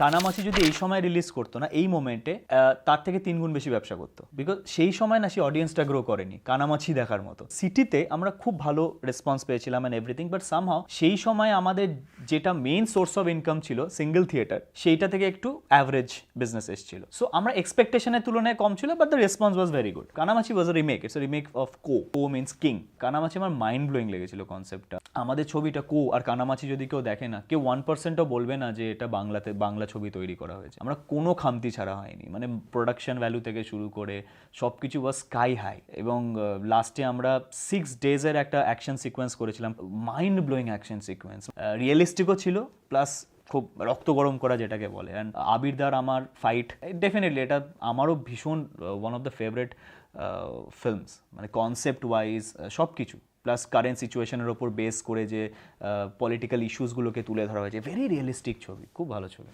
কানামাছি যদি এই সময় রিলিজ করতো না, এই মোমেন্টে তার থেকে তিন গুণ বেশি ব্যবসা করতো। বিকজ সেই সময় না, সেই অডিয়েন্সটা গ্রো করেনি, কানামাছি দেখার মতো। সিটিতে আমরা খুব ভালো রেসপন্স পেয়েছিলাম অ্যান্ড এভরিথিং বাট সামহাও সেই সময় আমাদের যেটা মেইন সোর্স অফ ইনকাম ছিল সিঙ্গেল থিয়েটার সেইটা থেকে একটু অ্যাভারেজ বিজনেস এসেছিল। সো আমরা এক্সপেকটেশনের তুলনায় কম ছিল but the response was very good Kanamachi was remake it's remake of co co means king Kanamachi আমার মাইন্ড ব্লোয়িং লেগেছিল কনসেপ্টটা আমাদের ছবিটা কো আর কানামাছি যদি কেউ দেখে না, কেউ ওয়ান পার্সেন্টও বলবে না যে এটা বাংলাতে বাংলা ছবি তৈরি করা হয়েছে। আমরা কোনো খামতি ছাড়া হয়নি। মানে প্রোডাকশন ভ্যালু থেকে শুরু করে সব কিছু ওয়াজ স্কাই হাই এবং লাস্টে আমরা সিক্স ডেজের একটা অ্যাকশন সিকোয়েন্স করেছিলাম মাইন্ড ব্লোয়িং অ্যাকশন সিকোয়েন্স রিয়েলিস্টিকও ছিল প্লাস খুব রক্ত গরম করা যেটাকে বলে। অ্যান্ড আবিরদার আমার ফাইট ডেফিনেটলি এটা আমারও ভীষণ one of the favourite films মানে কনসেপ্ট ওয়াইজ সব কিছু প্লাস কারেন্ট সিচুয়েশনের ওপর বেস করে যে পলিটিক্যাল ইস্যুসগুলোকে তুলে ধরা হয়েছে। ভেরি রিয়েলিস্টিক ছবি, খুব ভালো ছবি।